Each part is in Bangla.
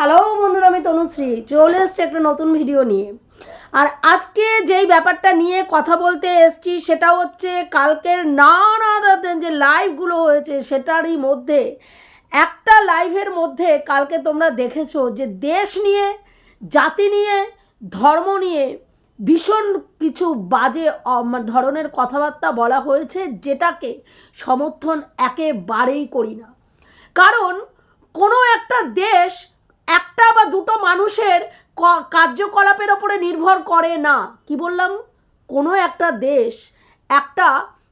হ্যালো বন্ধুরা, আমি তনুশ্রী। চলে এসছি একটা নতুন ভিডিও নিয়ে। আর আজকে যেই ব্যাপারটা নিয়ে কথা বলতে এসছি, সেটা হচ্ছে কালকের নানা যে লাইভগুলো হয়েছে, সেটারই মধ্যে, একটা লাইভের মধ্যে কালকে তোমরা দেখেছ যে দেশ নিয়ে, জাতি নিয়ে, ধর্ম নিয়ে ভীষণ কিছু বাজে মানে ধরনের কথাবার্তা বলা হয়েছে, যেটাকে সমর্থন একেবারেই করি না। কারণ কোনো একটা দেশ একটা বা দুটো মানুষের কার্যকলাপের ওপরে নির্ভর করে না। কি বললাম? কোনো একটা দেশ, একটা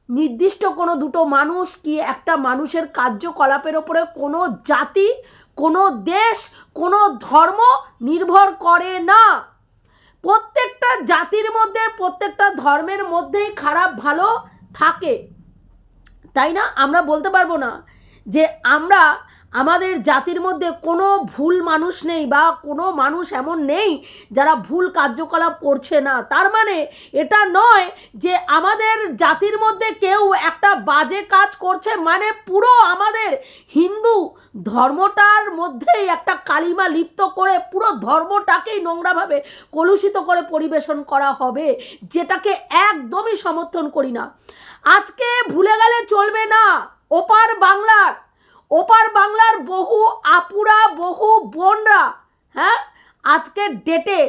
নির্দিষ্ট কোনো দুটো মানুষ কি একটা মানুষের কার্যকলাপের ওপরে কোনো জাতি, কোনো দেশ, কোনো ধর্ম নির্ভর করে না। প্রত্যেকটা জাতির মধ্যে, প্রত্যেকটা ধর্মের মধ্যেই খারাপ ভালো থাকে। তাই না? আমরা বলতে পারব না যে আমরা আমাদের জাতির মধ্যে কোনো ভুল মানুষ নেই বা কোনো মানুষ এমন নেই যারা ভুল কার্যকলাপ করছে না। তার মানে এটা নয় যে আমাদের জাতির মধ্যে কেউ একটা বাজে কাজ করছে মানে পুরো আমাদের হিন্দু ধর্মটার মধ্যেই একটা কালিমা লিপ্ত করে পুরো ধর্মটাকেই নোংরাভাবে কলুষিত করে পরিবেশন করা হবে, যেটাকে একদমই সমর্থন করি না। আজকে ভুলে গেলে চলবে না। ওপার বাংলার ওপার বাংলার বহু আপুরা, বহু বোনরা হ্যাঁ? আজকের ডেটে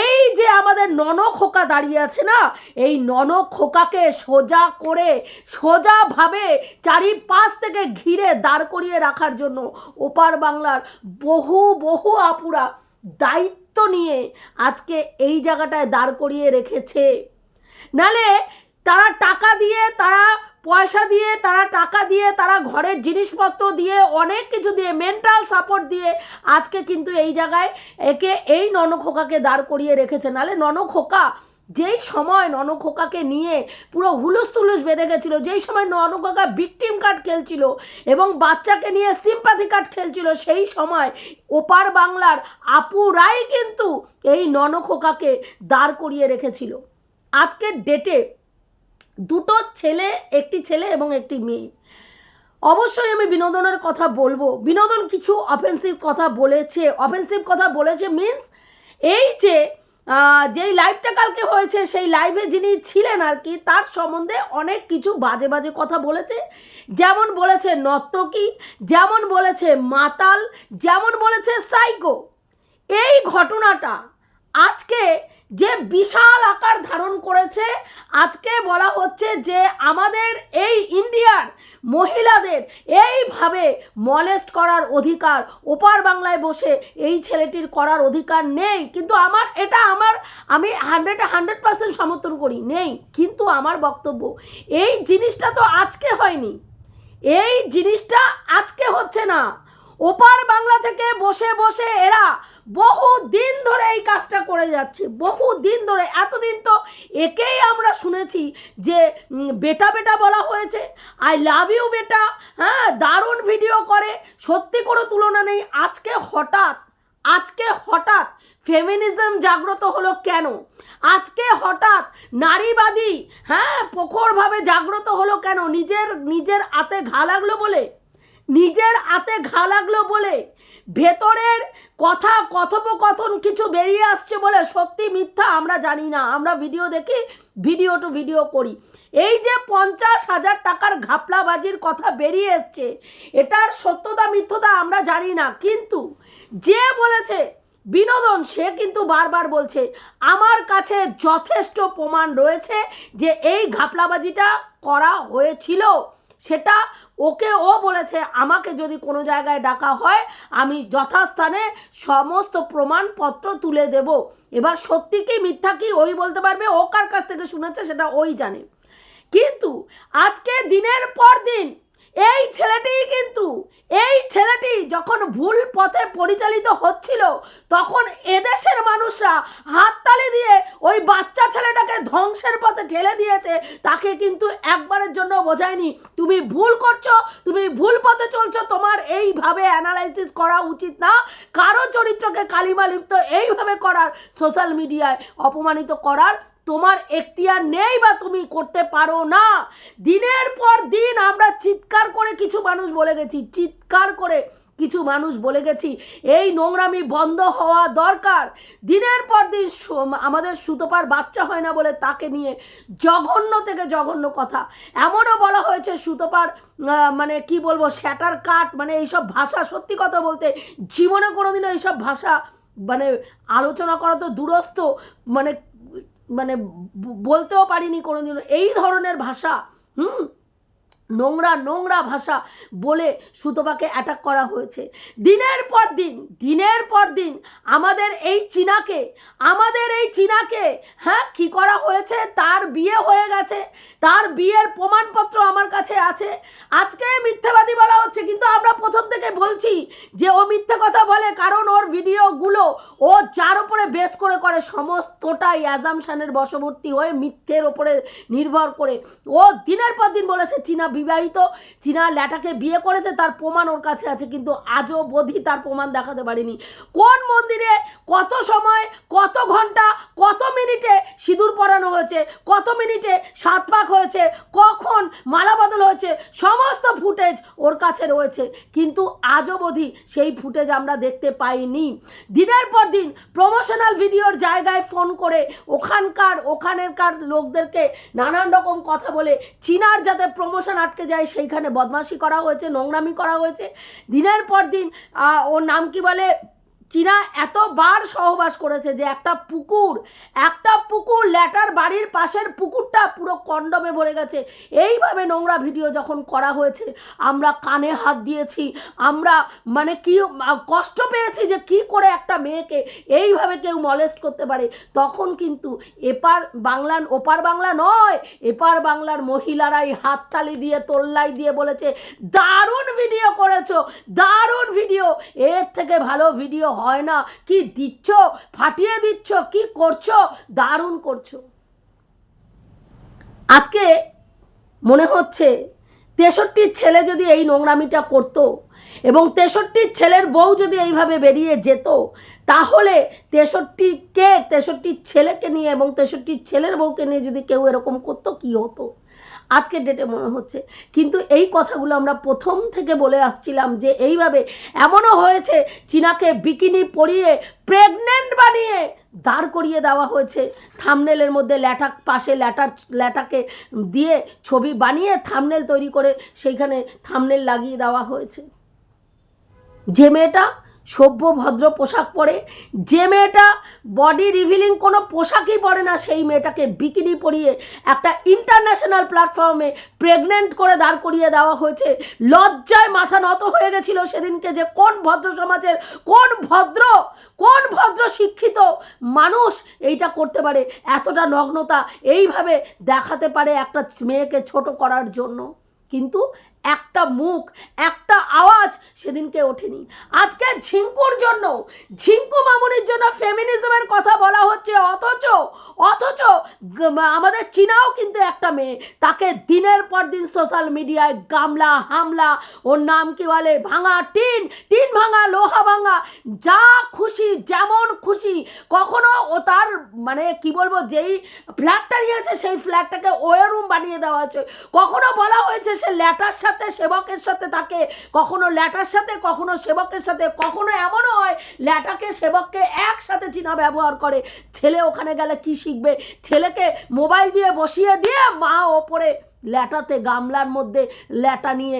এই যে আমাদের নন খোকা দাঁড়িয়ে আছে না, এই নন খোকাকে সোজা করে সোজাভাবে চারিপাশ থেকে ঘিরে দাঁড় করিয়ে রাখার জন্য ওপার বাংলার বহু বহু আপুরা দায়িত্ব নিয়ে আজকে এই জায়গাটায় দাঁড় করিয়ে রেখেছে। নালে তারা টাকা দিয়ে তারা পয়সা দিয়ে, তারা টাকা দিয়ে, তারা ঘরের জিনিসপত্র দিয়ে, অনেক কিছু দিয়ে মেন্টাল সাপোর্ট দিয়ে আজকে কিন্তু এই জায়গায় একে, এই ননখোকাকে দাঁড় করিয়ে রেখেছে। নালে ননখোকা, যেই সময় ননখোকাকে নিয়ে পুরো হুলুস তুলুস বেঁধে গেছিল, যেই সময় ননখোকা ভিকটিম কার্ড খেলছিল এবং বাচ্চাকে নিয়ে সিম্পাথি কার্ড খেলছিল, সেই সময় ওপার বাংলার আপুরাই কিন্তু এই ননখোকাকে দাঁড় করিয়ে রেখেছিল। আজকের ডেটে দুটো ছেলে, একটি ছেলে এবং একটি মেয়ে। অবশ্যই আমি বিনোদনের কথা বলব। বিনোদন কিছু অফেন্সিভ কথা বলেছে। অফেন্সিভ কথা বলেছে মিন্স এই যে যেই লাইভটা কালকে হয়েছে, সেই লাইভে যিনি ছিলেন আর কি, তার সম্বন্ধে অনেক কিছু বাজে বাজে কথা বলেছে। যেমন বলেছে নর্তকী, যেমন বলেছে মাতাল, যেমন বলেছে সাইকো এই ঘটনাটা আজকে যে বিশাল আকার ধারণ করেছে, আজকে বলা হচ্ছে যে আমাদের এই ইন্ডিয়ার মহিলাদের এইভাবে মলেস্ট করার অধিকার, ওপার বাংলায় বসে এই ছেলেটির করার অধিকার নেই। কিন্তু আমার এটা আমার, আমি হান্ড্রেডে হান্ড্রেড পার্সেন্ট সমর্থন করি, নেই। কিন্তু আমার বক্তব্য, এই জিনিসটা তো আজকে হয়নি। এই জিনিসটা আজকে হচ্ছে না। ওপার বাংলা থেকে বসে বসে এরা বহু দিন ধরে এই কাজটা করে যাচ্ছে। বহু দিন ধরে, এতদিন তো একেই আমরা শুনেছি যে বেটা বেটা বলা হয়েছে আই লাভ ইউ বেটা। হ্যাঁ দারুণ ভিডিও করে। সত্যি কোনো তুলনা নেই। আজকে হঠাৎ আজকে হঠাৎ ফেমিনিজম জাগ্রত হলো কেন? আজকে হঠাৎ নারীবাদী হ্যাঁ প্রখরভাবে জাগ্রত হলো কেন? নিজের নিজের আতে ঘা লাগল বলে? নিজের আতে ঘা লাগল বলে ভেতরের কথা, কথোপকথন কিছু বেরিয়ে আসছে বলে সত্যি মিথ্যা আমরা জানি না। আমরা ভিডিও দেখি ভিডিও টু ভিডিও করি। এই যে পঞ্চাশ হাজার টাকার ঘাপলাবাজির কথা বেরিয়ে এসছে, এটার সত্যতা, মিথ্যতা আমরা জানি না। কিন্তু যে বলেছে, বিনোদন, সে কিন্তু বারবার বলছে, আমার কাছে যথেষ্ট প্রমাণ রয়েছে যে এই ঘাপলাবাজিটা করা হয়েছিল। সেটা ওকে ও বলেছে, আমাকে যদি কোনো জায়গায় ডাকা হয়, আমি যথাস্থানে সমস্ত প্রমাণপত্র তুলে দেব। এবার সত্যি কি মিথ্যা কি ওই বলতে পারবে? ও কার কাছ থেকে শুনেছে সেটা ওই জানে। কিন্তু আজকে দিনের পর দিন এই ছেলেটি কিন্তু, এই ছেলেটি যখন ভুল পথে পরিচালিত হচ্ছিল, তখন এদেশের মানুষরা হাততালি দিয়ে ওই বাচ্চা ছেলেটাকে ধ্বংসের পথে ঠেলে দিয়েছে। তাকে কিন্তু একবারের জন্য বোঝায়নি। তুমি ভুল করছ, তুমি ভুল পথে চলছো, তোমার এইভাবে অ্যানালাইসিস করা উচিত না। কারও চরিত্রকে কালিমা লিপ্ত এইভাবে করার সোশ্যাল মিডিয়ায় অপমানিত করার তোমার এখতিয়ার নেই বা তুমি করতে পারো না। দিনের পর দিন আমরা চিৎকার করে কিছু মানুষ বলে গেছি, চিৎকার করে কিছু মানুষ বলে গেছি, এই নোংরামি বন্ধ হওয়া দরকার। দিনের পর দিন আমাদের সুতোপার বাচ্চা হয় না বলে তাকে নিয়ে জঘন্য থেকে জঘন্য কথা। এমনও বলা হয়েছে সুতোপার মানে কি বলব শ্যাটার কাট মানে এইসব ভাষা সত্যি কথা বলতে জীবনে কোনোদিনও এইসব ভাষা মানে আলোচনা করা তো দূরস্থ মানে মানে বলতেও পারিনি কোনোদিনও। এই ধরনের ভাষা, হুম? নোংরা নোংরা ভাষা বলে সুতপাকে অ্যাটাক করা হয়েছে। দিনের পর দিন, দিনের পর দিন আমাদের এই চীনাকে, আমাদের এই চীনাকে হ্যাঁ কি করা হয়েছে? তার বিয়ে হয়ে গেছে। তার বিয়ের প্রমাণপত্র আমার কাছে আছে। আজকে মিথ্যাবাদী বলা হচ্ছে, কিন্তু আমরা প্রথম থেকে বলছি যে ও মিথ্যে কথা বলে, কারণ ওর ভিডিওগুলো ও যার উপরে বেস করে করে, সমস্তটাই অ্যাজামশানের বশবর্তী হয়ে মিথ্যের ওপরে নির্ভর করে। ও দিনের পর দিন বলেছে, চীনা বিবাহিত, চীনা ল্যাটাকে বিয়ে করেছে, তার প্রমাণ ওর কাছে আছে, কিন্তু আজও বোধি তার প্রমাণ দেখাতে পারিনি। কোন মন্দিরে কত সময়, কত ঘণ্টা, কত মিনিটে সিঁদুর পরানো হয়েছে, কত মিনিটে সাত পাক হয়েছে, কখন মালা বদল হয়েছে, সমস্ত ফুটেজ ওর কাছে রয়েছে। কিন্তু আজও অবধি সেই ফুটেজ আমরা দেখতে পাইনি। দিনের পর দিন প্রমোশনাল ভিডিওর জায়গায় ফোন করে ওখানকার, ওখানেরকার লোকদেরকে নানান রকম কথা বলে চীনার যাতে প্রমোশন আটকে যায় সেইখানে বদমাশি করা হয়েছে, নোংরামি করা হয়েছে। দিনের পর দিন ও ওর নাম কি বলে? চীনা এতবার সহবাস করেছে যে একটা পুকুর একটা পুকুর ল্যাটার বাড়ির পাশের পুকুরটা পুরো কন্ডমে ভরে গেছে। এইভাবে নোংরা ভিডিও যখন করা হয়েছে, আমরা কানে হাত দিয়েছি, আমরা মানে কি কষ্ট পেয়েছি যে কি করে একটা মেয়েকে এইভাবে কেউ মলেস্ট করতে পারে। তখন কিন্তু এপার বাংলার, ওপার বাংলা নয়, এপার বাংলার মহিলারাই হাততালি দিয়ে, তোল্লাই দিয়ে বলেছে, দারুণ ভিডিও করেছ, দারুণ ভিডিও এর থেকে ভালো ভিডিও হয় না। কি দিচ্ছ? ফাটিয়ে দিচ্ছ? কি করছ? দারুণ করছ। আজকে মনে হচ্ছে তেষট্টির ছেলে যদি এই নোংরামিটা করতো এবং তেষট্টির ছেলের বউ যদি এইভাবে বেরিয়ে যেত, তাহলে তেষট্টিকে তেষট্টির ছেলেকে নিয়ে এবং তেষট্টির ছেলের বউকে নিয়ে যদি কেউ এরকম করতো, কী হতো? আজকের ডেটে মনে হচ্ছে। কিন্তু এই কথাগুলো আমরা প্রথম থেকে বলে আসছিলাম যে এইভাবে এমনও হয়েছে, চীনাকে বিকিনি পরিয়ে প্রেগনেন্ট বানিয়ে দাঁড় করিয়ে দেওয়া হয়েছে। থামনেলের মধ্যে ল্যাটা, পাশে ল্যাটার, ল্যাটাকে দিয়ে ছবি বানিয়ে থামনেল তৈরি করে সেইখানে থামনেল লাগিয়ে দেওয়া হয়েছে। যে মেয়েটা সভ্য ভদ্র পোশাক পরে। যে মেয়েটা বডি রিভিলিং কোনো পোশাকই পরে না, সেই মেয়েটাকে বিকিনি পরিয়ে একটা ইন্টারন্যাশনাল প্ল্যাটফর্মে প্রেগনেন্ট করে দাঁড় করিয়ে দেওয়া হয়েছে। লজ্জায় মাথা নত হয়ে গেছিল সেদিনকে যে কোন ভদ্র সমাজের, কোন ভদ্র কোন ভদ্র শিক্ষিত মানুষ এইটা করতে পারে, এতটা নগ্নতা এইভাবে দেখাতে পারে একটা মেয়েকে ছোট করার জন্য। কিন্তু একটা মুখ, একটা আওয়াজ সেদিনকে ওঠেনি। আজকে ঝিঙ্কুর জন্য, ঝিঙ্কু মামুনির জন্য ফেমিনিজমের কথা বলা হচ্ছে, অথচ অথচ আমাদের চীনাও কিন্তু একটা মেয়ে। তাকে দিনের পর দিন সোশ্যাল মিডিয়ায় গামলা, হামলা, ওর নাম কি বলে? ভাঙা, টিন টিন ভাঙা, লোহা ভাঙা, যা খুশি, যেমন খুশি। কখনো ও তার মানে কি বলব, যেই ফ্ল্যাটটা নিয়েছে, সেই ফ্ল্যাটটাকে ওয়ে রুম বানিয়ে দেওয়া হয়েছে। কখনো বলা হয়েছে সে ল্যাটার সাথে, সেবকের সাথে থাকে কখনো ল্যাটার সাথে, কখনো সেবকের সাথে, কখনো এমনও হয়, ল্যাটাকে সেবককে একসাথে চিনা ব্যবহার করে। ছেলে ওখানে গেলে কি শিখবে? ছেলেকে মোবাইল দিয়ে বসিয়ে দিয়ে মা ওপরে ল্যাটাতে, গামলার মধ্যে ল্যাটা নিয়ে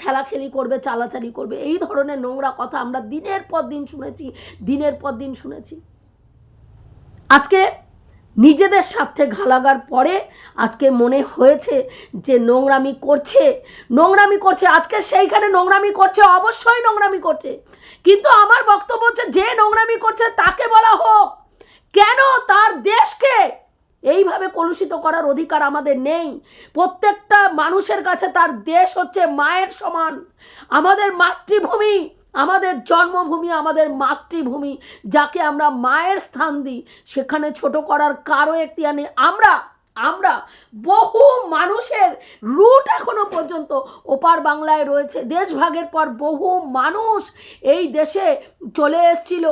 খেলাখেলি করবে, চালাচালি করবে। এই ধরনের নোংরা কথা আমরা দিনের পর দিন শুনেছি, দিনের পর দিন শুনেছি। আজকে নিজেদের স্বার্থে ঘালাগার পরে আজকে মনে হয়েছে যে নোংরামি করছে নোংরামি করছে, আজকে সেইখানে নোংরামি করছে, অবশ্যই নোংরামি করছে। কিন্তু আমার বক্তব্য হচ্ছে যে নোংরামি করছে তাকে বলা হোক। কেন তার দেশকে? এইভাবে কলুষিত করার অধিকার আমাদের নেই। প্রত্যেকটা মানুষের কাছে তার দেশ হচ্ছে মায়ের সমান। আমাদের মাতৃভূমি আমাদের জন্মভূমি, আমাদের মাতৃভূমি, যাকে আমরা মায়ের স্থান দিই, সেখানে ছোট করার কারও একটি আনি আমরা আমরা বহু মানুষের রুট এখনও পর্যন্ত ওপার বাংলায় রয়েছে। দেশভাগের পর বহু মানুষ এই দেশে চলে এসছিল।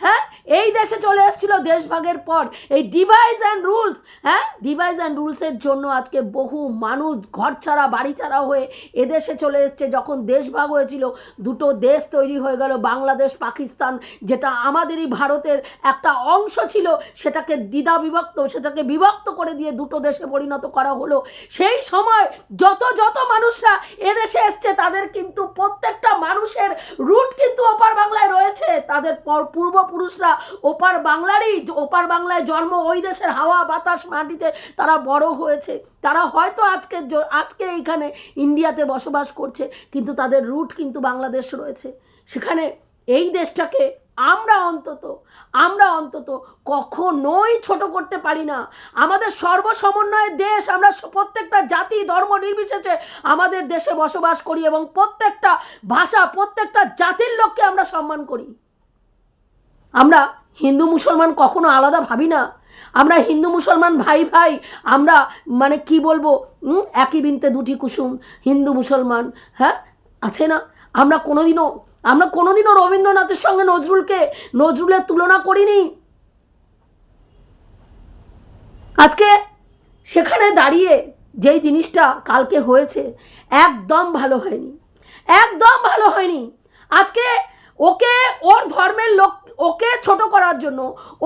হ্যাঁ? এই দেশে চলে এসেছিল দেশভাগের পর। এই ডিভাইস অ্যান্ড রুলস হ্যাঁ? ডিভাইস অ্যান্ড রুলসের জন্য আজকে বহু মানুষ ঘর ছাড়া, বাড়ি ছাড়া হয়ে এদেশে চলে এসছে। যখন দেশভাগ হয়েছিল, দুটো দেশ তৈরি হয়ে গেল, বাংলাদেশ, পাকিস্তান, যেটা আমাদেরই ভারতের একটা অংশ ছিল, সেটাকে দ্বিধা বিভক্ত সেটাকে বিভক্ত করে দিয়ে দুটো দেশে পরিণত করা হলো, সেই সময় যত যত মানুষরা এদেশে এসছে, তাদের কিন্তু প্রত্যেকটা মানুষের রুট কিন্তু ওপার বাংলায় রয়েছে। তাদের পর- পূর্বপুরুষরা ওপার বাংলারই, ওপার বাংলায় জন্ম, ওই দেশের হাওয়া, বাতাস, মাটিতে তারা বড় হয়েছে। তারা হয়তো আজকে আজকে এইখানে ইন্ডিয়াতে বসবাস করছে, কিন্তু তাদের রুট কিন্তু বাংলাদেশ রয়েছে। সেখানে এই দেশটাকে আমরা অন্তত আমরা অন্তত কখনোই ছোট করতে পারি না। আমাদের সর্বসমন্বয়ের দেশ, আমরা প্রত্যেকটা জাতি, ধর্ম নির্বিশেষে আমাদের দেশে বসবাস করি এবং প্রত্যেকটা ভাষা, প্রত্যেকটা জাতির লোককে আমরা সম্মান করি। আমরা হিন্দু মুসলমান কখনো আলাদা ভাবি না। আমরা হিন্দু মুসলমান ভাই ভাই, আমরা মানে কি বলব একই বিনতে দুটি কুসুম, হিন্দু মুসলমান হ্যাঁ আছে না? আমরা কোনোদিনও আমরা কোনোদিনও রবীন্দ্রনাথের সঙ্গে নজরুলকে, নজরুলের তুলনা করিনি। আজকে সেখানে দাঁড়িয়ে যেই জিনিসটা কালকে হয়েছে, একদম ভালো হয়নি, একদম ভালো হয়নি। আজকে ওকে ওর ধর্মের লোক, ওকে ছোট করার জন্য,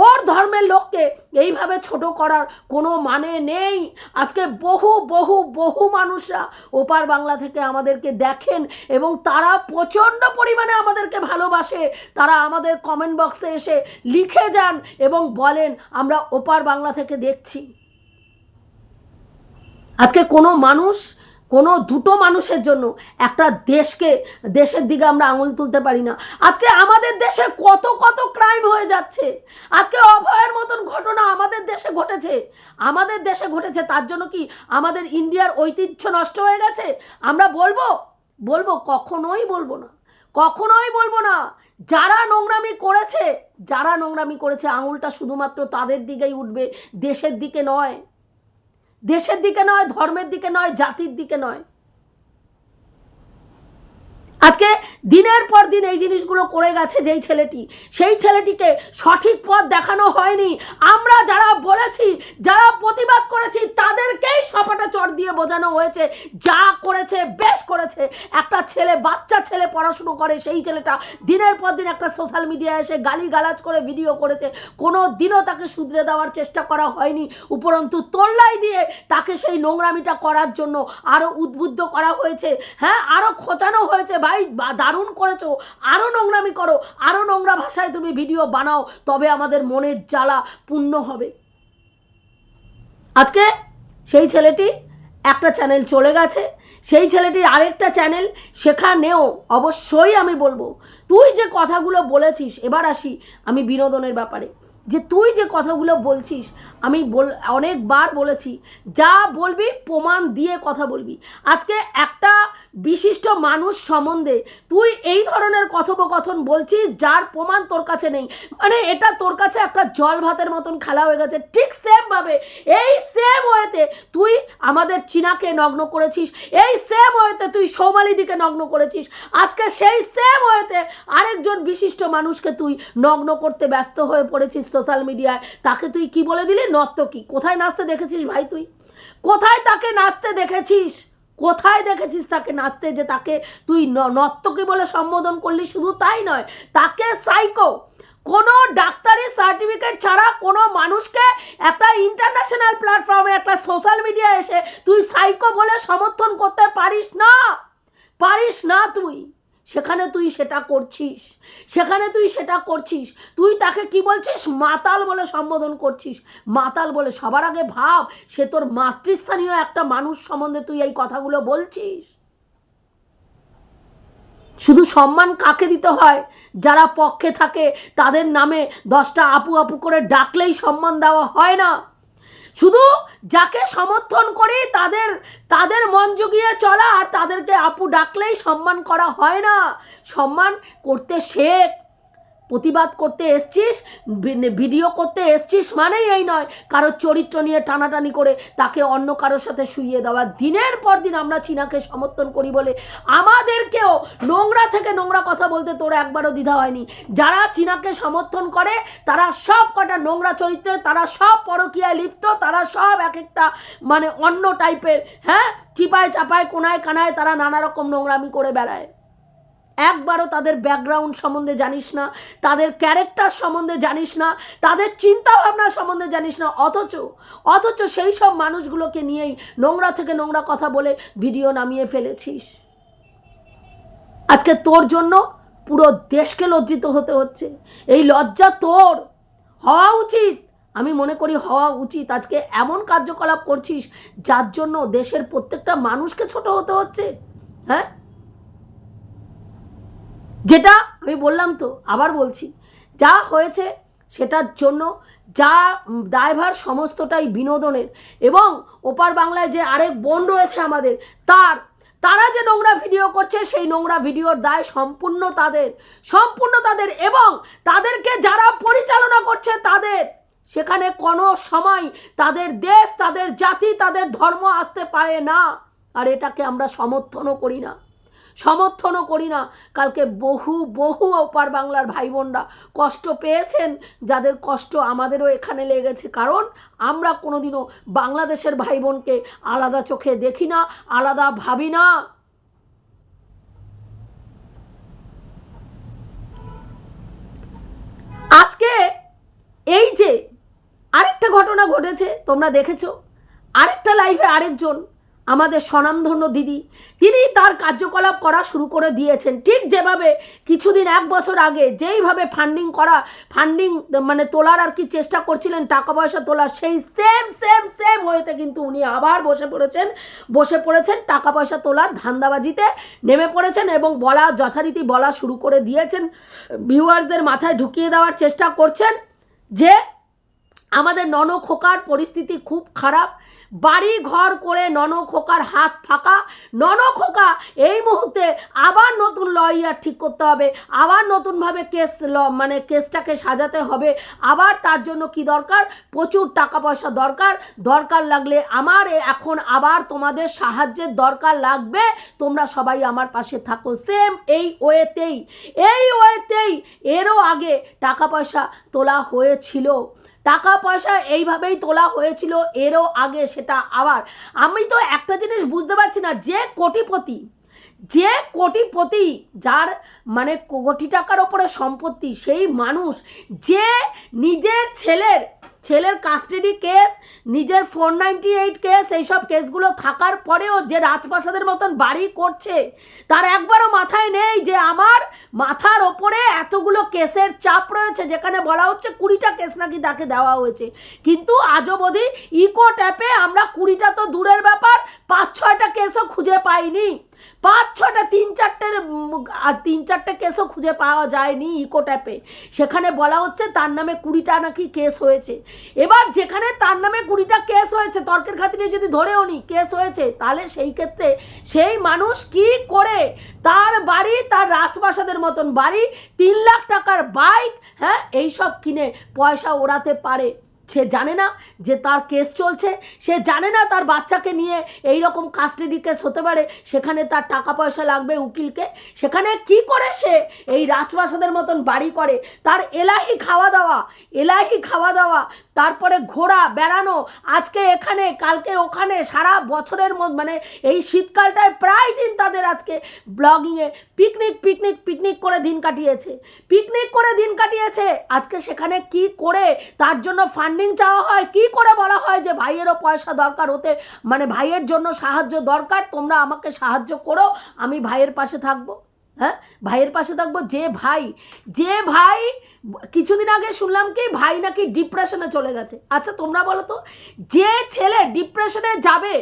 ওর ধর্মের লোককে এইভাবে ছোট করার কোনো মানে নেই। আজকে বহু বহু বহু মানুষরা ওপার বাংলা থেকে আমাদেরকে দেখেন এবং তারা প্রচণ্ড পরিমাণে আমাদেরকে ভালোবাসে। তারা আমাদের কমেন্ট বক্সে এসে লিখে যান এবং বলেন, আমরা ওপার বাংলা থেকে দেখছি। আজকে কোনো মানুষ কোনো দুটো মানুষের জন্য একটা দেশকে, দেশের দিকে আমরা আঙুল তুলতে পারি না। আজকে আমাদের দেশে কত কত ক্রাইম হয়ে যাচ্ছে। আজকে অভয়ের মতন ঘটনা আমাদের দেশে ঘটেছে। আমাদের দেশে ঘটেছে, তার জন্য কি আমাদের ইন্ডিয়ার ঐতিহ্য নষ্ট হয়ে গেছে? আমরা বলব বলব কখনোই বলব না। কখনোই বলব না। যারা নোংরামি করেছে, যারা নোংরামি করেছে, আঙুলটা শুধুমাত্র তাদের দিকেই উঠবে, দেশের দিকে নয়। দেশের দিকে নয় ধর্মের দিকে নয় জাতির দিকে নয়। আজকে দিনের পর দিন এই জিনিসগুলো করে গেছে যেই ছেলেটি, সেই ছেলেটিকে সঠিক পথ দেখানো হয়নি। আমরা যারা বলেছি, যারা প্রতিবাদ করেছি, তাদেরকেই সপাটা চর দিয়ে বোঝানো হয়েছে, যা করেছে, বেশ করেছে। একটা ছেলে, বাচ্চা ছেলে পড়াশুনো করে, সেই ছেলেটা দিনের পর দিন একটা সোশ্যাল মিডিয়ায় এসে গালি গালাজ করে ভিডিও করেছে। কোনো দিনও তাকে শুধরে দেওয়ার চেষ্টা করা হয়নি। উপরন্তু তোল্লাই দিয়ে তাকে সেই নোংরামিটা করার জন্য আরও উদ্বুদ্ধ করা হয়েছে। হ্যাঁ আরও খোঁচানো হয়েছে ভাই। বা- দারুণ করেছ। আরও নোংরামি করো আরও নোংরা ভাষায় তুমি ভিডিও বানাও, তবে আমাদের মনের জ্বালা পূর্ণ হবে। আজকে সেই ছেলেটি একটা চ্যানেল চলে গেছে। সেই ছেলেটির আরেকটা চ্যানেল সেখানেও অবশ্যই আমি বলব, তুই যে কথাগুলো বলেছিস, এবার আসি আমি বিনোদনের ব্যাপারে। যে তুই যে কথাগুলো বলছিস, আমি বল, অনেকবার বলেছি, যা বলবি প্রমাণ দিয়ে কথা বলবি। আজকে একটা বিশিষ্ট মানুষ সম্বন্ধে তুই এই ধরনের কথোপকথন বলছিস, যার প্রমাণ তোর কাছে নেই। মানে এটা তোর কাছে একটা জল ভাতের মতন খেলা হয়ে গেছে। ঠিক সেমভাবে এই সেম ওয়েতে তুই আমাদের চীনাকে নগ্ন করেছিস, এই সেম ওয়েতে তুই সৌমালিদিকে নগ্ন করেছিস। আজকে সেই সেম ওয়েতে আরেকজন বিশিষ্ট মানুষকে তুই নগ্ন করতে ব্যস্ত হয়ে পড়েছিস সোশ্যাল মিডিয়ায় তাকে তুই কি বলে দিলি? নর্তকী। কোথায় নাচতে দেখেছিস ভাই তুই? কোথায় তাকে নাচতে দেখেছিস? কোথায় দেখেছিস তাকে নাচতে যে তাকে তুই নর্তকী বলে সম্বোধন করলি? শুধু তাই নয়, তাকে সাইকো কোনো ডাক্তারি সার্টিফিকেট ছাড়া কোনো মানুষকে একটা ইন্টারন্যাশনাল প্ল্যাটফর্মে একটা সোশ্যাল মিডিয়া এসে তুই সাইকো বলে সমর্থন করতে পারিস না। পারিস না তুই। সেখানে তুই সেটা করছিস। সেখানে তুই সেটা করছিস। তুই তাকে কি বলছিস? মাতাল বলে সম্বোধন করছিস। মাতাল বলে সবার আগে ভাব, সে তোর মাতৃস্থানীয় একটা মানুষ সম্বন্ধে তুই এই কথাগুলো বলছিস? শুধু সম্মান কাকে দিতে হয়? যারা পক্ষে থাকে, তাদের নামে দশটা আপু আপু করে ডাকলেই সম্মান দেওয়া হয় না। শুধু যাকে সমর্থন করি, তাদের তাদের মন জুগিয়ে চলা আর তাদেরকে আপু ডাকলেই সম্মান করা হয় না। সম্মান করতে শেখ। প্রতিবাদ করতে এসছিস? ভিডিও করতে এসছিস মানেই এই নয়। কারও চরিত্র নিয়ে টানাটানি করে তাকে অন্য কারোর সাথে শুইয়ে দেওয়া। দিনের পর দিন আমরা চীনাকে সমর্থন করি বলে আমাদেরকেও নোংরা থেকে নোংরা কথা বলতে তোর একবারও দ্বিধা হয়নি। যারা চীনাকে সমর্থন করে, তারা সব কটা নোংরা চরিত্রে, তারা সব পরকীয়ায় লিপ্ত, তারা সব এক একটা মানে অন্য টাইপের হ্যাঁ? চিপায় চাপায়, কোনায় কানায় তারা নানা রকম নোংরামি করে বেড়ায়। একবারও তাদের ব্যাকগ্রাউন্ড সম্বন্ধে জানিস না, তাদের ক্যারেক্টার সম্বন্ধে জানিস না, তাদের চিন্তা ভাবনা সম্বন্ধে জানিস না, অথচ অথচ সেই সব মানুষগুলোকে নিয়েই নোংরা থেকে নোংরা কথা বলে ভিডিও নামিয়ে ফেলেছিস। আজকে তোর জন্য পুরো দেশকে লজ্জিত হতে হচ্ছে। এই লজ্জা তোর। হওয়া উচিত। আমি মনে করি হওয়া উচিত। আজকে এমন কার্যকলাপ করছিস, যার জন্য দেশের প্রত্যেকটা মানুষকে ছোট হতে হচ্ছে। হ্যাঁ? যেটা আমি বললাম তো, আবার বলছি। যা হয়েছে সেটার জন্য যা দায়ভার সমস্তটাই বিনোদনের এবং ওপার বাংলায় যে আরেক বোন রয়েছে আমাদের, তার, তারা যে নোংরা ভিডিও করছে সেই নোংরা ভিডিওর দায় সম্পূর্ণ তাদের সম্পূর্ণ তাদের এবং তাদেরকে যারা পরিচালনা করছে তাদের। সেখানে কোনো সময় তাদের দেশ, তাদের জাতি, তাদের ধর্ম আসতে পারে না। আর এটাকে আমরা সমর্থনও করি না। সমর্থনও করি না। কালকে বহু বহু ওপার বাংলার ভাই বোনরা কষ্ট পেয়েছেন, যাদের কষ্ট আমাদেরও এখানে লেগেছে। কারণ আমরা কোনোদিনও বাংলাদেশের ভাই বোনকে আলাদা চোখে দেখি না, আলাদা ভাবি না। আজকে এই যে আরেকটা ঘটনা ঘটেছে, তোমরা দেখেছ। আরেকটা লাইফে আরেকজন আমাদের স্বনামধন্য দিদি। তিনি তার কার্যকলাপ করা শুরু করে দিয়েছেন। ঠিক যেভাবে কিছুদিন এক বছর আগে যেইভাবে ফান্ডিং করা ফান্ডিং মানে তোলার আর কি চেষ্টা করছিলেন, টাকা পয়সা তোলার, সেই সেম সেম সেম হয়েতে কিন্তু উনি আবার বসে পড়েছেন। বসে পড়েছেন টাকা পয়সা তোলার ধান্দাবাজিতে, নেমে পড়েছেন এবং বলা, যথারীতি বলা শুরু করে দিয়েছেন। ভিউয়ার্সদের মাথায় ঢুকিয়ে দেওয়ার চেষ্টা করছেন যে আমাদের নন খোকার পরিস্থিতি খুব খারাপ। বাড়ি ঘর করে নন খোকার হাত ফাঁকা। নন খোকা, এই মুহূর্তে আবার নতুন লয়ার ঠিক করতে হবে, আবার নতুনভাবে কেস ল মানে কেসটাকে সাজাতে হবে, আবার তার জন্য কি দরকার? প্রচুর টাকা পয়সা দরকার। দরকার লাগলে আমার এখন আবার তোমাদের সাহায্যের দরকার লাগবে। তোমরা সবাই আমার পাশে থাকো। সেম এই ওয়েতেই। এই ওয়েতেই এরও আগে টাকা পয়সা তোলা হয়েছিল। টাকা পয়সা এইভাবেই তোলা হয়েছিল, এরও আগে সেটা আবার। আমি তো একটা জিনিস বুঝতে পারছি না, যে কোটিপতি যে কোটিপতি যার মানে কোটি টাকার ওপরে সম্পত্তি, সেই মানুষ যে নিজের ছেলের ছেলের কাস্টাডি কেস নিজের ফোর নাইনটি এইট কেস এইসব কেসগুলো থাকার পরেও যে রাজপ্রাসাদের মতন বাড়ি করছে, তার একবারও মাথায় নেই যে আমার মাথার ওপরে এতগুলো কেসের চাপ রয়েছে, যেখানে বলা হচ্ছে কুড়িটা কেস নাকি তাকে দেওয়া হয়েছে। কিন্তু আজ অবধি ইকো ট্যাপে আমরা কুড়িটা তো দূরের ব্যাপার পাঁচ ছয়টা কেসও খুঁজে পাইনি। পাঁচ ছটা তিন চারটের আর তিন চারটে কেসও খুঁজে পাওয়া যায়নি ইকো ট্যাপে। সেখানে বলা হচ্ছে তার নামে কুড়িটা নাকি কেস হয়েছে। এবার যেখানে তার নামে কুড়িটা কেস হয়েছে, তর্কের খাতিরে যদি ধরেও নি কেস হয়েছে, তাহলে সেই ক্ষেত্রে সেই মানুষ কি করে? তার বাড়ি, তার রাজপ্রাসাদের মতন বাড়ি, তিন লাখ টাকার বাইক হ্যাঁ এইসব কিনে পয়সা ওড়াতে পারে। সে জানে না যে তার কেস চলছে, সে জানে না তার বাচ্চাকে নিয়ে এই রকম কাস্টাডি কেস হতে পারে, সেখানে তার টাকা পয়সা লাগবে উকিলকে, সেখানে কি করে সে এই রাজপ্রাসাদের মতন বাড়ি করে? তার এলাহি খাওয়া দাওয়া, এলাহি খাওয়া দাওয়া তারপরে ঘোরা বেড়ানো, আজকে এখানে, কালকে ওখানে, সারা বছরের মানে এই শীতকালটায় প্রায় দিন তাদের আজকে ব্লগিংয়ে পিকনিক পিকনিক পিকনিক করে দিন কাটিয়েছে। পিকনিক করে দিন কাটিয়েছে। আজকে সেখানে কি করে, তার জন্য ফান্ডিং চাওয়া হয়, কি করে বলা হয় যে ভাইয়েরও পয়সা দরকার হতে মানে ভাইয়ের জন্য সাহায্য দরকার, তোমরা আমাকে সাহায্য করো, আমি ভাইয়ের পাশে থাকব। হ্যাঁ? ভাইয়ের পাশে থাকব যে ভাই যে ভাই, কিছুদিন আগে শুনলাম কি ভাই নাকি ডিপ্রেশনে চলে গেছে। আচ্ছা তোমরা বলো তো, যে ছেলে ডিপ্রেশনে যাবে,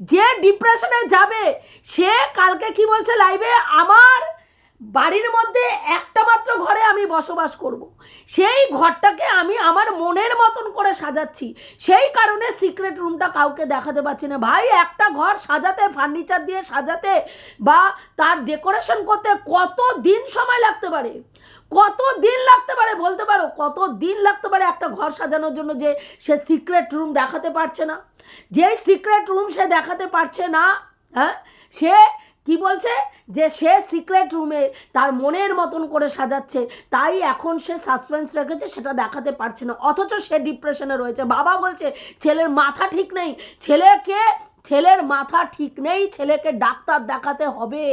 যে ডিপ্রেশনে যাবে, সে কালকে কি বলছে লাইভে আমার বাড়ির মধ্যে একটা মাত্র ঘরে আমি বসবাস করব। সেই ঘরটাকে আমি আমার মনের মতন করে সাজাচ্ছি। সেই কারণে সিক্রেট রুমটা কাউকে দেখাতে পারছি না। ভাই, একটা ঘর সাজাতে ফার্নিচার দিয়ে সাজাতে বা তার ডেকোরেশন করতে কত দিন সময় লাগতে পারে? কত দিন লাগতে পারে বলতে পারো? কত দিন লাগতে পারে একটা ঘর সাজানোর জন্য যে সে সিক্রেট রুম দেখাতে পারছে না? যেই সিক্রেট রুম সে দেখাতে পারছে না হ্যাঁ সে কি বলছে? যে সে সিক্রেট রুমে তার মনের মতন করে সাজাচ্ছে, তাই এখন সে সাসপেন্স রেখেছে, সেটা দেখাতে পারছে না। অথচ সে ডিপ্রেশনে রয়েছে। বাবা বলছে, ছেলের মাথা ঠিক নেই। ছেলেকে, ছেলের মাথা ঠিক নেই, ছেলেকে ডাক্তার দেখাতে হবে।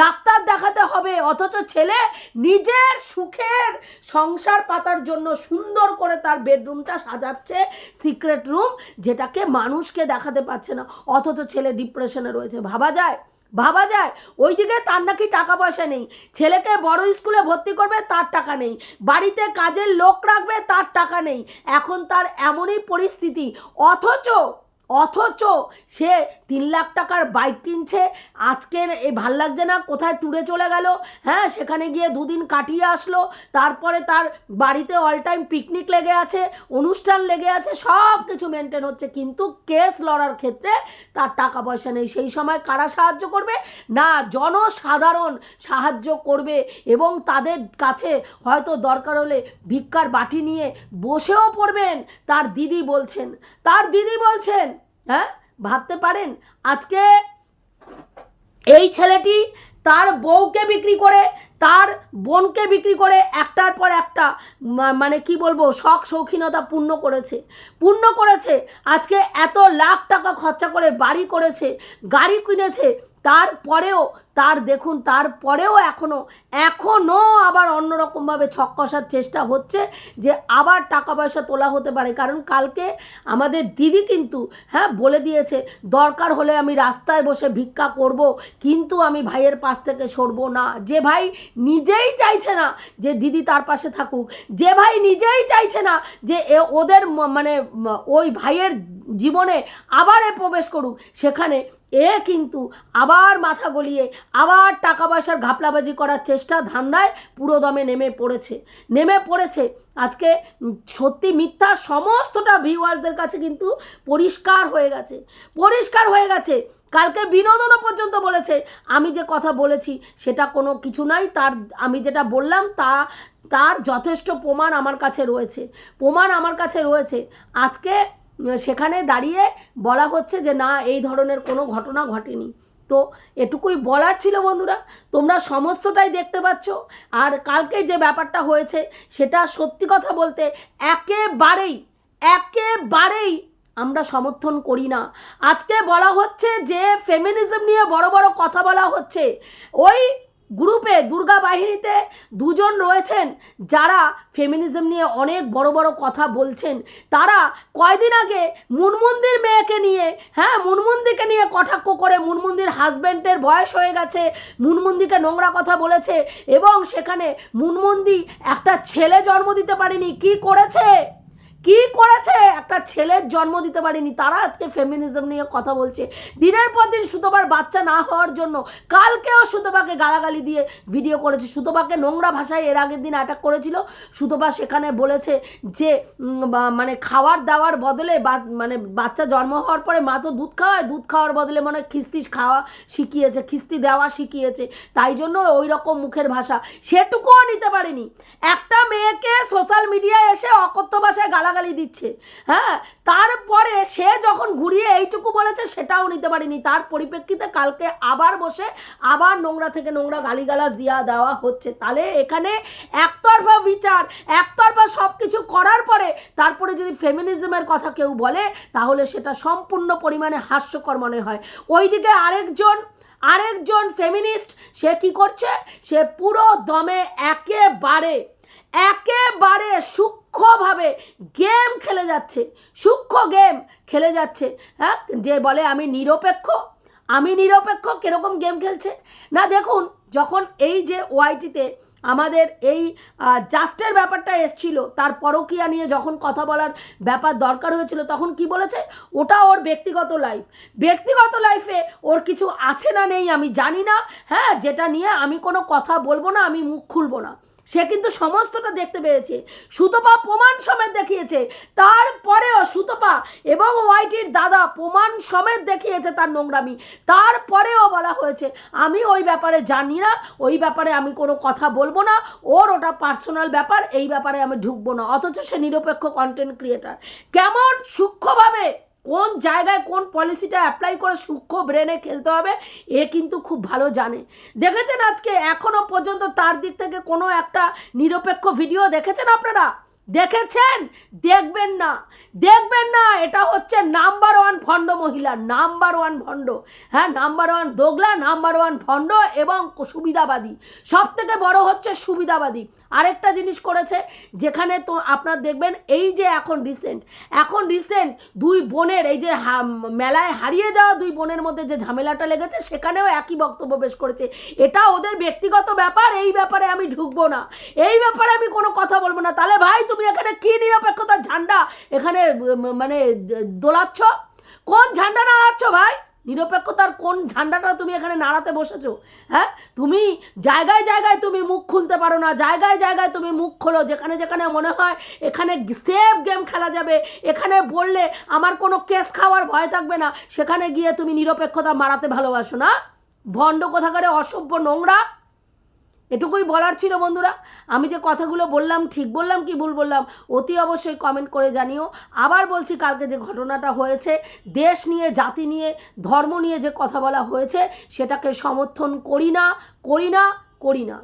ডাক্তার দেখাতে হবে। অথচ ছেলে নিজের সুখের সংসার পাতার জন্য সুন্দর করে তার বেডরুমটা সাজাচ্ছে সিক্রেট রুম যেটাকে মানুষকে দেখাতে পারছে না। অথচ ছেলে ডিপ্রেশনে রয়েছে। ভাবা যায় ভাবা যায়। ওইদিকে তার নাকি টাকা পয়সা নেই। ছেলেকে বড় স্কুলে ভর্তি করবে, তার টাকা নেই। বাড়িতে কাজের লোক রাখবে, তার টাকা নেই। এখন তার এমনই পরিস্থিতি। অথচ অথচ সে তিন লাখ টাকার বাইক কিনছে। আজকের এই ভালো লাগছে না, কোথায় ট্যুরে চলে গেল? হ্যাঁ সেখানে গিয়ে দুদিন কাটিয়ে আসলো। তারপরে তার বাড়িতে অল টাইম পিকনিক লেগে আছে, অনুষ্ঠান লেগে আছে, সব কিছু মেনটেন হচ্ছে। কিন্তু কেস লড়ার ক্ষেত্রে তার টাকা পয়সা নেই। সেই সময় কারা সাহায্য করবে? না, জনসাধারণ সাহায্য করবে এবং তাদের কাছে হয়তো দরকার হলে ভিক্ষার বাটি নিয়ে বসেও পড়বেন। তার দিদি বলছেন, তার দিদি বলছেন হ্যাঁ ভাবতে পারেন? আজকে এই ছেলেটি তার বউকে বিক্রি করে, তার বোনকে বিক্রি করে একটার পর একটা মানে কি বলব, শখ শৌখিনতা পূর্ণ করেছে। পূর্ণ করেছে। আজকে এত লাখ টাকা খরচা করে বাড়ি করেছে, গাড়ি কিনেছে তারপরেও, তার দেখুন, তারপরেও এখনও এখনও আবার অন্যরকমভাবে ছক কষার চেষ্টা হচ্ছে যে আবার টাকা পয়সা তোলা হতে পারে। কারণ কালকে আমাদের দিদি কিন্তু হ্যাঁ বলে দিয়েছে, দরকার হলে আমি রাস্তায় বসে ভিক্ষা করব, কিন্তু আমি ভাইয়ের পাশ থেকে সরবো না। যে ভাই নিজেই চাইছে না যে দিদি তার পাশে থাকুক। যে ভাই নিজেই চাইছে না যে এ, ওদের মানে ওই ভাইয়ের জীবনে আবার এ প্রবেশ করুক। সেখানে এ কিন্তু আবার মাথা গলিয়ে আবার টাকা পয়সার ঘাপলাবাজি করার চেষ্টা ধান্দায় পুরো দমে নেমে পড়েছে। নেমে পড়েছে। আজকে সত্যি মিথ্যা সমস্তটা ভিউয়ার্সদের কাছে কিন্তু পরিষ্কার হয়ে গেছে। পরিষ্কার হয়ে গেছে। কালকে বিনোদনও পর্যন্ত বলেছে। আমি যে কথা বলেছি সেটা কোনো কিছু নাই। তার আমি যেটা বললাম তা, তার যথেষ্ট প্রমাণ আমার কাছে রয়েছে। প্রমাণ আমার কাছে রয়েছে। আজকে সেখানে দাঁড়িয়ে বলা হচ্ছে যে, না, এই ধরনের কোনো ঘটনা ঘটেনি। তো এটুকুই বলার ছিল বন্ধুরা। তোমরা সমস্তটাই দেখতে পাচ্ছ। আর কালকে যে ব্যাপারটা হয়েছে, সেটা সত্যি কথা বলতে একেবারেই একেবারেই আমরা সমর্থন করি না। আজকে বলা হচ্ছে যে, ফেমিনিজম নিয়ে বড় বড় কথা বলা হচ্ছে। ওই গ্রুপে, দুর্গা বাহিনীতে দুজন রয়েছেন যারা ফেমিনিজম নিয়ে অনেক বড় বড় কথা বলছেন। তারা কয়দিন আগে মুনমুন্দির মেয়েকে নিয়ে হ্যাঁ মুনমুন্দিকে নিয়ে কটাক্ষ করে মুনমুন্দির হাজব্যান্ডের বয়স হয়ে গেছে, মুনমুন্দিকে নোংরা কথা বলেছে এবং সেখানে মুনমুন্দি একটা ছেলে জন্ম দিতে পারেনি। কি করেছে? কি করেছে? একটা ছেলের জন্ম দিতে পারেনি। তারা আজকে ফেমিনিজম নিয়ে কথা বলছে। দিনের পর দিন সুতোবার বাচ্চা না হওয়ার জন্য কালকেও সুতোবাকে গালাগালি দিয়ে ভিডিও করেছে। সুতোবাকে নোংরা ভাষায় এর আগের দিন অ্যাটাক করেছিল। সুতোবা সেখানে বলেছে যে মানে খাওয়ার দাওয়ার বদলে মানে বাচ্চা জন্ম হওয়ার পরে মা তো দুধ খাওয়ায়। দুধ খাওয়ার বদলে মনে হয় খিস্তি খাওয়া শিখিয়েছে, খিস্তি দেওয়া শিখিয়েছে। তাই জন্য ওই রকম মুখের ভাষা। সেটুকুও নিতে পারেনি। একটা মেয়েকে সোশ্যাল মিডিয়ায় এসে অকথ্য ভাষায় গালাগালি দিচ্ছে। হ্যাঁ? তারপরে সে যখন ঘুরিয়ে এইটুকু বলেছে, সেটাও নিতে পারেনি। তার পরিপ্রেক্ষিতে কালকে আবার বসে আবার নোংরা থেকে নোংরা গালিগালাজ দিয়া দেওয়া হচ্ছে। তাহলে এখানে একতরফা বিচার, একতরফা সব কিছু করার পরে তারপরে যদি ফেমিনিজমের কথা কেউ বলে, তাহলে সেটা সম্পূর্ণ পরিমাণে হাস্যকর মনে হয়। ওইদিকে আরেকজন আরেকজন ফেমিনিস্ট সে কি করছে? সে পুরো দমে একেবারে একেবারে সূক্ষ্মভাবে গেম খেলে যাচ্ছে, সূক্ষ্ম গেম খেলে যাচ্ছে। হ্যাঁ যে বলে আমি নিরপেক্ষ আমি নিরপেক্ষ কীরকম গেম খেলছে? না, দেখুন, যখন এই যে ওয়াইটিতে আমাদের এই জাস্টের ব্যাপারটা এসছিল, তার পরকিয়া নিয়ে যখন কথা বলার ব্যাপার দরকার হয়েছিল, তখন কি বলেছে? ওটা ওর ব্যক্তিগত লাইফ ব্যক্তিগত লাইফে ওর কিছু আছে না নেই আমি জানি না। হ্যাঁ যেটা নিয়ে আমি কোনো কথা বলব না, আমি মুখ খুলবো না। সে কিন্তু সমস্তটা দেখতে পেয়েছে। সুতপা প্রমাণ সমেত দেখিয়েছে। তারপরেও সুতপা এবং ওয়াইটির দাদা প্রমাণ সমেত দেখিয়েছে তার নোংরামি। তারপরেও বলা হয়েছে, আমি ওই ব্যাপারে জানি না, ওই ব্যাপারে আমি কোনো কথা বলব না। ওর ওটা পার্সোনাল ব্যাপার, এই ব্যাপারে আমি ঢুকবো না। অথচ সে নিরপেক্ষ কন্টেন্ট ক্রিয়েটার কেমন সূক্ষ্মভাবে কোন জায়গায় কোন পলিসিটা অ্যাপ্লাই করে সূক্ষ্ম ব্রেনে খেলতে হবে, এ কিন্তু খুব ভালো জানে। দেখেছেন আজকে? এখনও পর্যন্ত তার দিক থেকে কোনো একটা নিরপেক্ষ ভিডিও দেখেছেন আপনারা? দেখেছেন? দেখবেন না। দেখবেন না, এটা হচ্ছে নাম্বার ওয়ান ভণ্ড মহিলা নাম্বার ওয়ান ভণ্ড। হ্যাঁ নাম্বার ওয়ান দোগলা নাম্বার ওয়ান ভণ্ড এবং সুবিধাবাদী। সব থেকে বড় হচ্ছে সুবিধাবাদী। আরেকটা জিনিস করেছে, যেখানে তো আপনার দেখবেন, এই যে এখন রিসেন্ট এখন রিসেন্ট দুই বোনের এই যে মেলায় হারিয়ে যাওয়া দুই বোনের মধ্যে যে ঝামেলাটা লেগেছে, সেখানেও একই বক্তব্য পেশ করেছে। এটা ওদের ব্যক্তিগত ব্যাপার, এই ব্যাপারে আমি ঢুকবো না। এই ব্যাপারে আমি কোনো কথা বলব না। তাহলে ভাই তুমি এখানে কি নিরপেক্ষতার ঝান্ডা? এখানে মানে দোলাচ্ছ? কোন ঝান্ডা নাড়াচ্ছ ভাই? নিরপেক্ষতার কোন ঝান্ডাটা তুমি এখানে নাড়াতে বসেছো? হ্যাঁ? তুমি জায়গায় জায়গায় তুমি মুখ খুলতে পারো না, জায়গায় জায়গায় তুমি মুখ খোলো, যেখানে যেখানে মনে হয় এখানে সেফ গেম খেলা যাবে। এখানে বললে আমার কোনো কেস খাওয়ার ভয় থাকবে না। সেখানে গিয়ে তুমি নিরপেক্ষতা মারাতে ভালোবাসো না। ভণ্ড কোথাকারে অসভ্য নোংরা। এটুকুই বলার ছিল বন্ধুরা। আমি যে কথাগুলো বললাম, ঠিক বললাম কি ভুল বললাম, অতি অবশ্যই কমেন্ট করে জানিও। আবার বলছি, কালকে যে ঘটনাটা হয়েছে, দেশ নিয়ে, জাতি নিয়ে, ধর্ম নিয়ে যে কথা বলা হয়েছে, সেটাকে সমর্থন করি না করি না করি না।